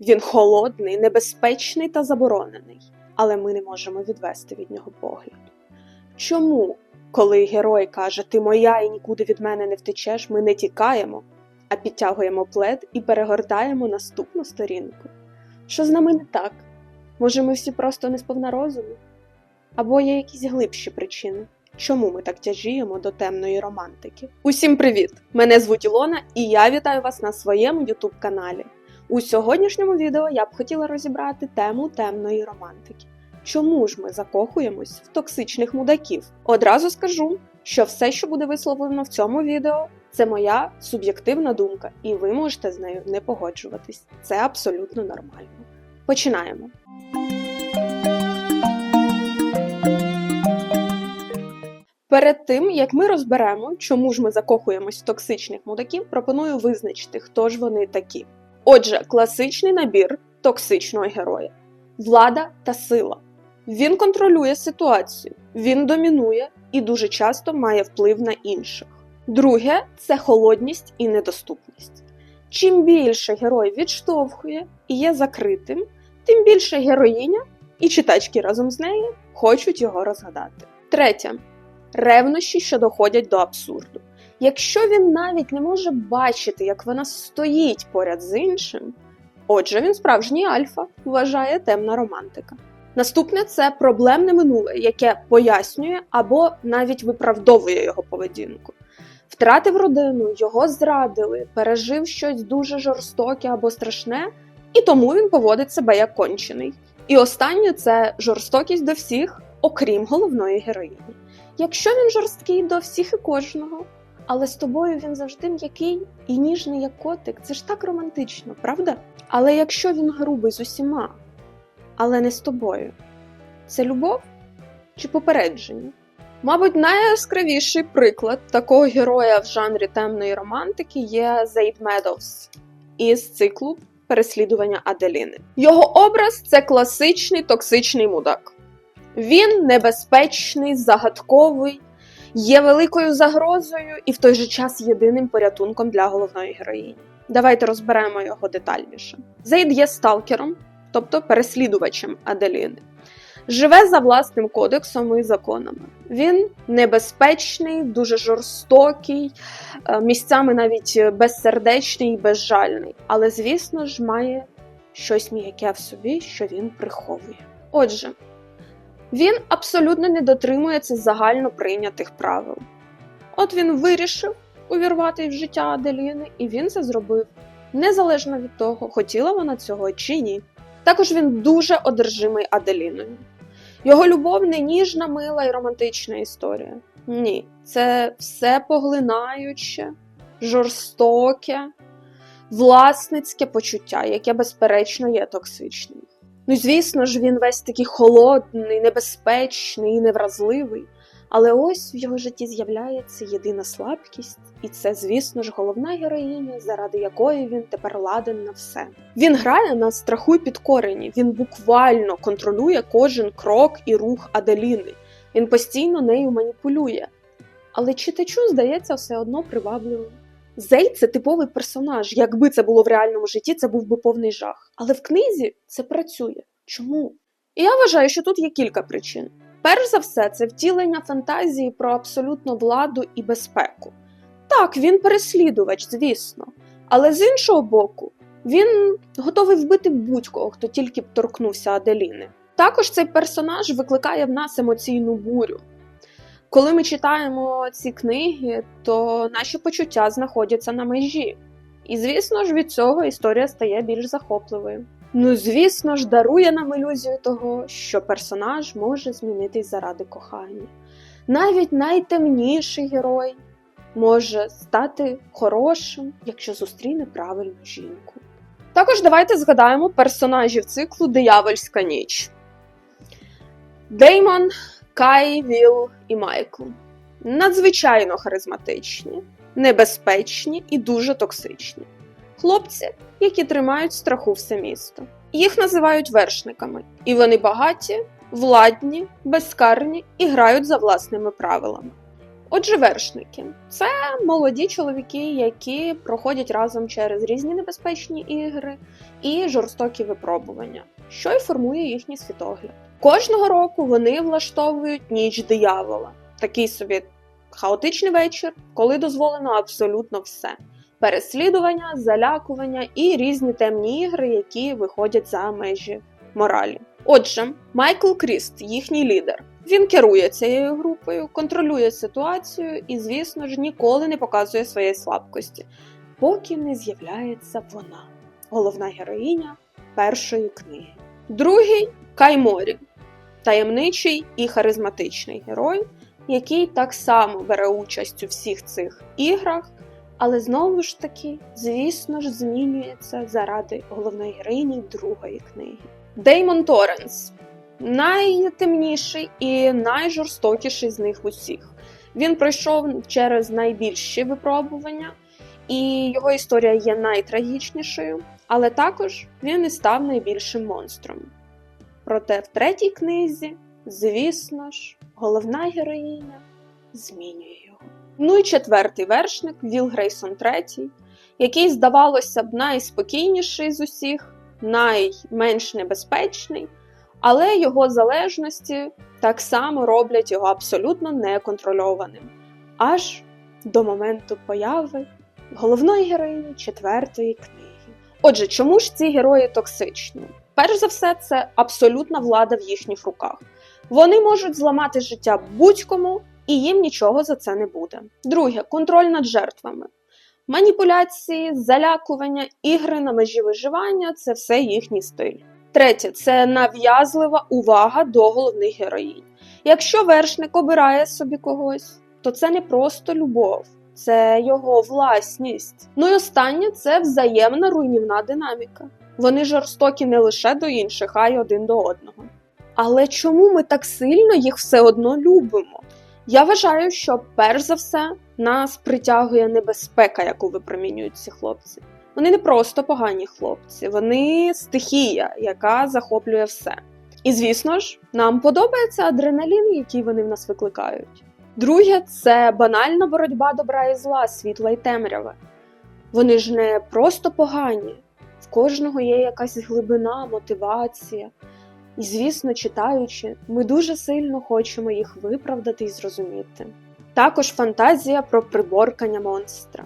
Він холодний, небезпечний та заборонений, але ми не можемо відвести від нього погляд. Чому, коли герой каже Ти моя і нікуди від мене не втечеш, ми не тікаємо, а підтягуємо плед і перегортаємо наступну сторінку? Що з нами не так? Може, ми всі просто не сповна розуму? Або є якісь глибші причини? Чому ми так тяжіємо до темної романтики? Усім привіт! Мене звуть Ілона, і я вітаю вас на своєму youtube каналі. У сьогоднішньому відео я б хотіла розібрати тему темної романтики. Чому ж ми закохуємось в токсичних мудаків? Одразу скажу, що все, що буде висловлено в цьому відео, це моя суб'єктивна думка, і ви можете з нею не погоджуватись. Це абсолютно нормально. Починаємо. Перед тим як ми розберемо, чому ж ми закохуємось в токсичних мудаків, пропоную визначити, хто ж вони такі. Отже, класичний набір токсичного героя: влада та сила. Він контролює ситуацію, він домінує і дуже часто має вплив на інших. Друге це холодність і недоступність. Чим більше герой відштовхує і є закритим, тим більше героїня і читачки разом з нею хочуть його розгадати. Третє ревнощі, що доходять до абсурду. Якщо він навіть не може бачити, як вона стоїть поряд з іншим, отже, він справжній альфа, вважає темна романтика. Наступне це проблемне минуле, яке пояснює або навіть виправдовує його поведінку. Втратив родину, його зрадили, пережив щось дуже жорстоке або страшне, і тому він поводить себе як кончений. І останнє це жорстокість до всіх, окрім головної героїні. Якщо він жорсткий до всіх і кожного, але з тобою він завжди м'який і ніжний, як котик, це ж так романтично, правда? Але якщо він грубий з усіма, але не з тобою, це любов чи попередження? Мабуть, найяскравіший приклад такого героя в жанрі темної романтики є Зейд Медовс із циклу переслідування Аделіни. Його образ це класичний токсичний мудак. Він небезпечний, загадковий, є великою загрозою і в той же час єдиним порятунком для головної героїні. Давайте розберемо його детальніше. Зейд є сталкером, тобто переслідувачем Аделіни. Живе за власним кодексом і законами. Він небезпечний, дуже жорстокий, е, місцями навіть безсердечний і безжальний, але, звісно ж, має щось м'яке в собі, що він приховує. Отже, він абсолютно не дотримується загально прийнятих правил. От він вирішив увірвати в життя Аделіни, і він це зробив незалежно від того, хотіла вона цього чи ні. Також він дуже одержимий Аделіною. Його любов не ніжна, мила і романтична історія. Ні, це все поглинаюче, жорстоке, власницьке почуття, яке, безперечно, є токсичним. Ну, звісно ж, він весь такий холодний, небезпечний і невразливий. Але ось в його житті з'являється єдина слабкість, і це, звісно ж, головна героїня, заради якої він тепер ладен на все. Він грає на страху й підкоренні, він буквально контролює кожен крок і рух Аделіни. Він постійно нею маніпулює. Але читачу здається все одно привабливим. Зей це типовий персонаж. Якби це було в реальному житті, це був би повний жах. Але в книзі це працює. Чому? І я вважаю, що тут є кілька причин. Перш за все, це втілення фантазії про абсолютну владу і безпеку. Так, він переслідувач, звісно, але з іншого боку, він готовий вбити будь-кого, хто тільки б торкнувся Аделіни. Також цей персонаж викликає в нас емоційну бурю. Коли ми читаємо ці книги, то наші почуття знаходяться на межі. І, звісно ж, від цього історія стає більш захопливою. Ну, звісно ж, дарує нам ілюзію того, що персонаж може змінитись заради кохання. Навіть найтемніший герой може стати хорошим, якщо зустріне правильну жінку. Також давайте згадаємо персонажів циклу Диявольська ніч. Деймон, Кай, Віл і Майкл. Надзвичайно харизматичні, небезпечні і дуже токсичні. Хлопці, які тримають страху все місто. Їх називають вершниками, і вони багаті, владні, безкарні і грають за власними правилами. Отже, вершники це молоді чоловіки, які проходять разом через різні небезпечні ігри і жорстокі випробування, що й формує їхній світогляд. Кожного року вони влаштовують ніч диявола, такий собі хаотичний вечір, коли дозволено абсолютно все: переслідування, залякування і різні темні ігри, які виходять за межі моралі. Отже, Майкл Кріст, їхній лідер. Він керує цією групою, контролює ситуацію і, звісно ж, ніколи не показує своєї слабкості, поки не з'являється вона, головна героїня першої книги. Другий Кайморі, таємничий і харизматичний герой, який так само бере участь у всіх цих іграх, але знову ж таки, звісно ж, змінюється заради головної героїні другої книги. Деймон Торренс найтемніший і найжорстокіший з них усіх. Він пройшов через найбільші випробування, і його історія є найтрагічнішою, але також він і став найбільшим монстром. Проте в третій книзі, звісно ж, головна героїня змінює його. Ну і четвертий вершник Віл Грейсон III, який, здавалося б, найспокійніший з усіх, найменш небезпечний, але його залежності так само роблять його абсолютно неконтрольованим, аж до моменту появи головної героїні четвертої книги. Отже, чому ж ці герої токсичні? Перш за все, це абсолютна влада в їхніх руках. Вони можуть зламати життя будь-кому, і їм нічого за це не буде. Друге контроль над жертвами. Маніпуляції, залякування, ігри на межі виживання це все їхній стиль. Третє це нав'язлива увага до головних героїнь. Якщо вершник обирає собі когось, то це не просто любов, це його власність. Ну і останнє це взаємна руйнівна динаміка. Вони жорстокі не лише до інших, а й один до одного. Але чому ми так сильно їх все одно любимо? Я вважаю, що перш за все нас притягує небезпека, яку випромінюють ці хлопці. Вони не просто погані хлопці, вони стихія, яка захоплює все. І звісно ж, нам подобається адреналін, який вони в нас викликають. Друге, це банальна боротьба добра і зла, світла й темрява. Вони ж не просто погані, в кожного є якась глибина, мотивація. І, звісно, читаючи, ми дуже сильно хочемо їх виправдати і зрозуміти. Також фантазія про приборкання монстра.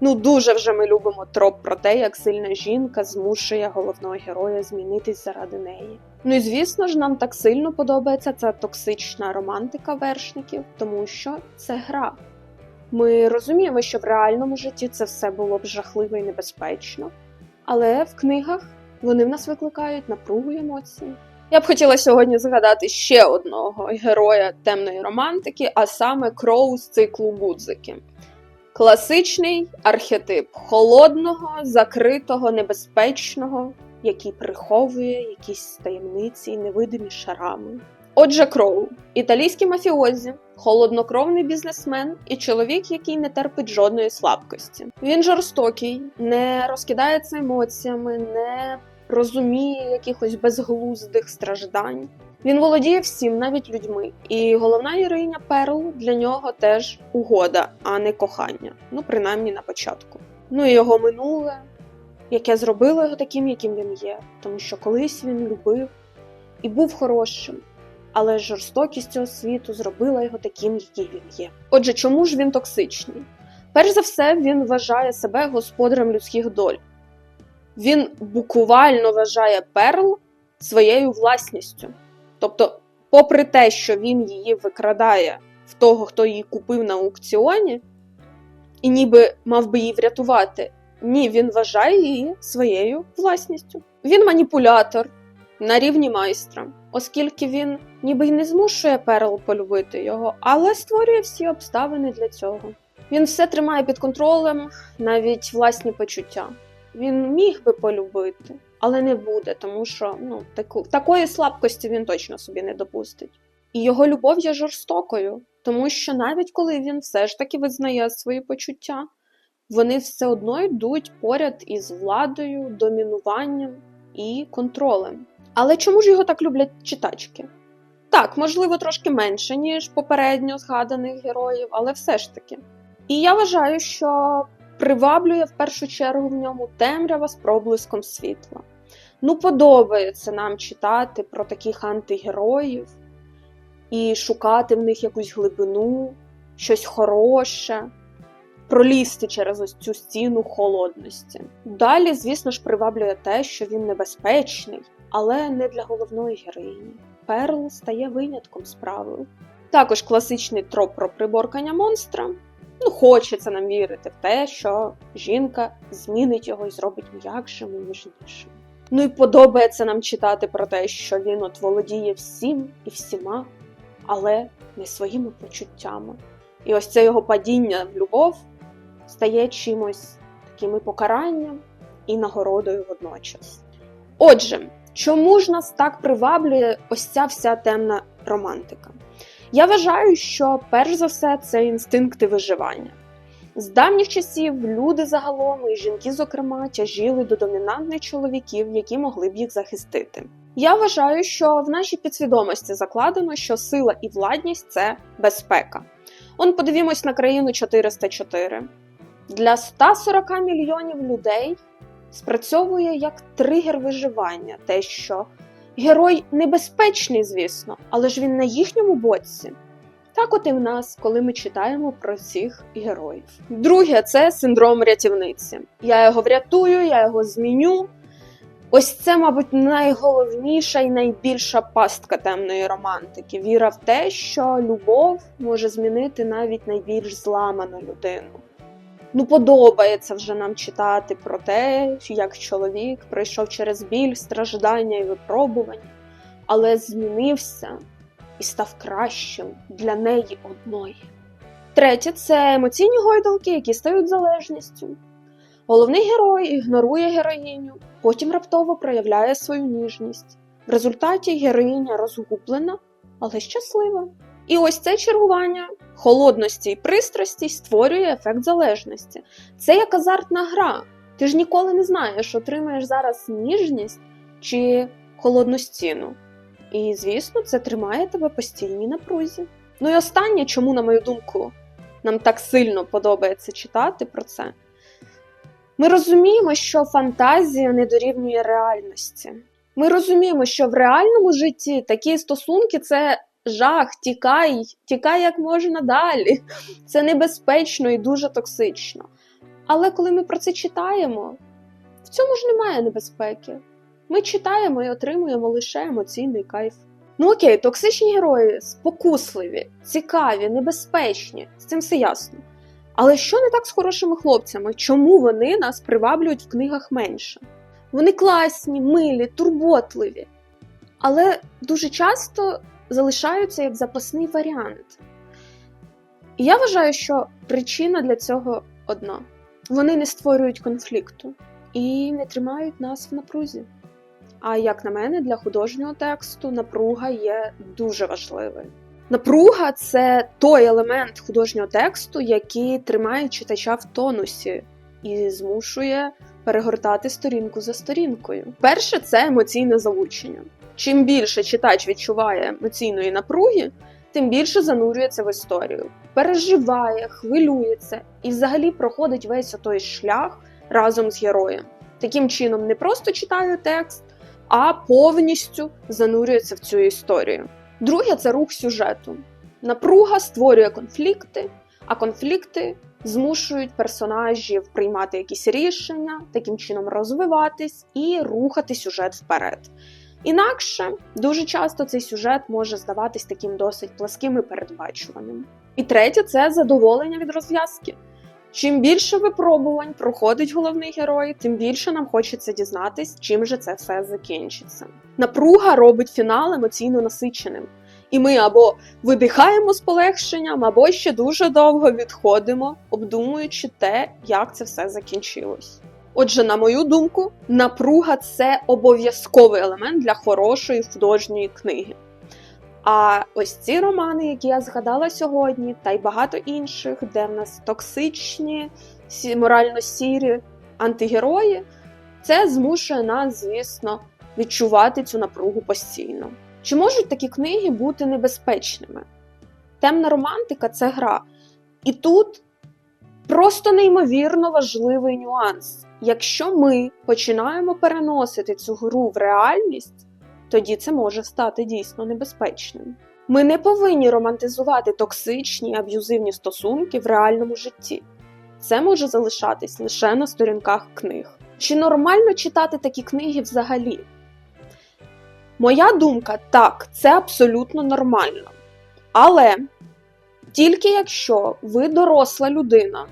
Ну, дуже вже ми любимо троп про те, як сильна жінка змушує головного героя змінитись заради неї. Ну і звісно ж, нам так сильно подобається ця токсична романтика вершників, тому що це гра. Ми розуміємо, що в реальному житті це все було б жахливо і небезпечно, але в книгах вони в нас викликають напругу емоцій. Я б хотіла сьогодні згадати ще одного героя темної романтики, а саме Кроу з циклу Гудзики. Класичний архетип холодного, закритого, небезпечного, який приховує якісь таємниці і невидимі шарами. Отже, Кроу італійський мафіозі, холоднокровний бізнесмен і чоловік, який не терпить жодної слабкості. Він жорстокий, не розкидається емоціями, не розуміє якихось безглуздих страждань. Він володіє всім, навіть людьми, і головна героїня Перл для нього теж угода, а не кохання. Ну, принаймні на початку. Ну і його минуле, яке зробило його таким, яким він є, тому що колись він любив і був хорошим, але жорстокість цього світу зробила його таким, який він є. Отже, чому ж він токсичний? Перш за все, він вважає себе господарем людських доль. Він буквально вважає перл своєю власністю. Тобто, попри те, що він її викрадає в того, хто її купив на аукціоні, і ніби мав би її врятувати, ні, він вважає її своєю власністю. Він маніпулятор на рівні майстра, оскільки він ніби й не змушує перл полюбити його, але створює всі обставини для цього. Він все тримає під контролем, навіть власні почуття. Він міг би полюбити, але не буде, тому що ну, таку, такої слабкості він точно собі не допустить. І його любов є жорстокою, тому що навіть коли він все ж таки визнає свої почуття, вони все одно йдуть поряд із владою, домінуванням і контролем. Але чому ж його так люблять читачки? Так, можливо, трошки менше, ніж попередньо згаданих героїв, але все ж таки. І я вважаю, що приваблює в першу чергу в ньому темрява з проблиском світла. Ну, подобається нам читати про таких антигероїв і шукати в них якусь глибину, щось хороше, пролізти через ось цю стіну холодності. Далі, звісно ж, приваблює те, що він небезпечний, але не для головної героїні. Перл стає винятком з правил. Також класичний троп про приборкання монстра. Ну, хочеться нам вірити в те, що жінка змінить його і зробить м'якшим і ніжнішим. Ну і подобається нам читати про те, що він от володіє всім і всіма, але не своїми почуттями. І ось це його падіння в любов стає чимось таким і покаранням і нагородою водночас. Отже, чому ж нас так приваблює ось ця вся темна романтика? Я вважаю, що перш за все це інстинкти виживання. З давніх часів люди загалом і жінки, зокрема, тяжіли до домінантних чоловіків, які могли б їх захистити. Я вважаю, що в нашій підсвідомості закладено, що сила і владність це безпека. Он подивімось на країну 404. Для 140 мільйонів людей спрацьовує як тригер виживання, те, що герой небезпечний, звісно, але ж він на їхньому боці. Так от і в нас, коли ми читаємо про цих героїв. Друге, це синдром рятівниці. Я його врятую, я його зміню. Ось це, мабуть, найголовніша і найбільша пастка темної романтики. Віра в те, що любов може змінити навіть найбільш зламану людину. Ну, подобається вже нам читати про те, як чоловік пройшов через біль, страждання і випробування, але змінився і став кращим для неї одної. Третє це емоційні гойдалки, які стають залежністю. Головний герой ігнорує героїню, потім раптово проявляє свою ніжність. В результаті героїня розгублена, але щаслива. І ось це чергування холодності і пристрасті створює ефект залежності. Це як азартна гра. Ти ж ніколи не знаєш, отримаєш зараз ніжність чи холодну стіну. І, звісно, це тримає тебе постійній напрузі. Ну і останнє, чому, на мою думку, нам так сильно подобається читати про це. Ми розуміємо, що фантазія не дорівнює реальності. Ми розуміємо, що в реальному житті такі стосунки це жах, тікай, тікай як можна далі. Це небезпечно і дуже токсично. Але коли ми про це читаємо, в цьому ж немає небезпеки. Ми читаємо і отримуємо лише емоційний кайф. Ну окей, токсичні герої спокусливі, цікаві, небезпечні, з цим все ясно. Але що не так з хорошими хлопцями? Чому вони нас приваблюють в книгах менше? Вони класні, милі, турботливі, але дуже часто залишаються як запасний варіант. І я вважаю, що причина для цього одна: вони не створюють конфлікту і не тримають нас в напрузі. А як на мене, для художнього тексту напруга є дуже важливою. Напруга це той елемент художнього тексту, який тримає читача в тонусі і змушує перегортати сторінку за сторінкою. Перше це емоційне залучення. Чим більше читач відчуває емоційної напруги, тим більше занурюється в історію, переживає, хвилюється і взагалі проходить весь той шлях разом з героєм. Таким чином, не просто читає текст, а повністю занурюється в цю історію. Друге це рух сюжету. Напруга створює конфлікти, а конфлікти змушують персонажів приймати якісь рішення, таким чином розвиватись і рухати сюжет вперед. Інакше дуже часто цей сюжет може здаватись таким досить пласким і передбачуваним. І третє це задоволення від розв'язки. Чим більше випробувань проходить головний герой, тим більше нам хочеться дізнатись, чим же це все закінчиться. Напруга робить фінал емоційно насиченим, і ми або видихаємо з полегшенням, або ще дуже довго відходимо, обдумуючи те, як це все закінчилось. Отже, на мою думку, напруга це обов'язковий елемент для хорошої художньої книги. А ось ці романи, які я згадала сьогодні, та й багато інших, де в нас токсичні, морально сірі антигерої, це змушує нас, звісно, відчувати цю напругу постійно. Чи можуть такі книги бути небезпечними? Темна романтика це гра. І тут просто неймовірно важливий нюанс. Якщо ми починаємо переносити цю гру в реальність, тоді це може стати дійсно небезпечним. Ми не повинні романтизувати токсичні аб'юзивні стосунки в реальному житті. Це може залишатись лише на сторінках книг. Чи нормально читати такі книги взагалі? Моя думка так, це абсолютно нормально. Але тільки якщо ви доросла людина,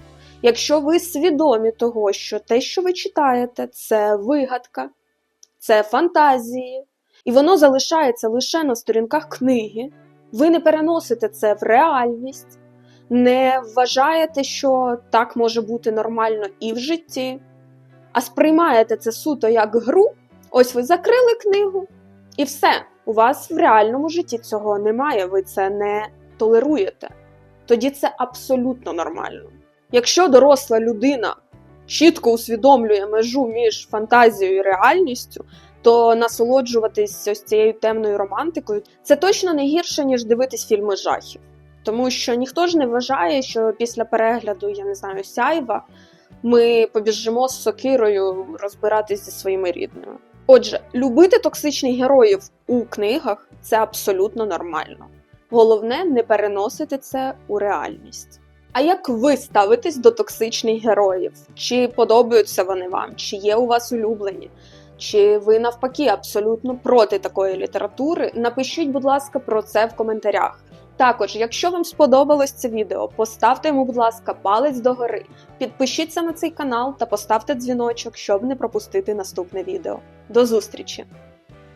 якщо ви свідомі того, що те, що ви читаєте, це вигадка, це фантазії, і воно залишається лише на сторінках книги, ви не переносите це в реальність, не вважаєте, що так може бути нормально і в житті, а сприймаєте це суто як гру, ось ви закрили книгу, і все, у вас в реальному житті цього немає, ви це не толеруєте. Тоді це абсолютно нормально. Якщо доросла людина чітко усвідомлює межу між фантазією і реальністю, то насолоджуватись ось цією темною романтикою це точно не гірше, ніж дивитись фільми жахів. Тому що ніхто ж не вважає, що після перегляду, я не знаю, сяйва ми побіжимо з сокирою розбиратись зі своїми рідними. Отже, любити токсичних героїв у книгах це абсолютно нормально. Головне не переносити це у реальність. А як ви ставитесь до токсичних героїв? Чи подобаються вони вам? Чи є у вас улюблені? Чи ви навпаки абсолютно проти такої літератури? Напишіть, будь ласка, про це в коментарях. Також, якщо вам сподобалось це відео, поставте йому, будь ласка, палець догори, підпишіться на цей канал та поставте дзвіночок, щоб не пропустити наступне відео. До зустрічі!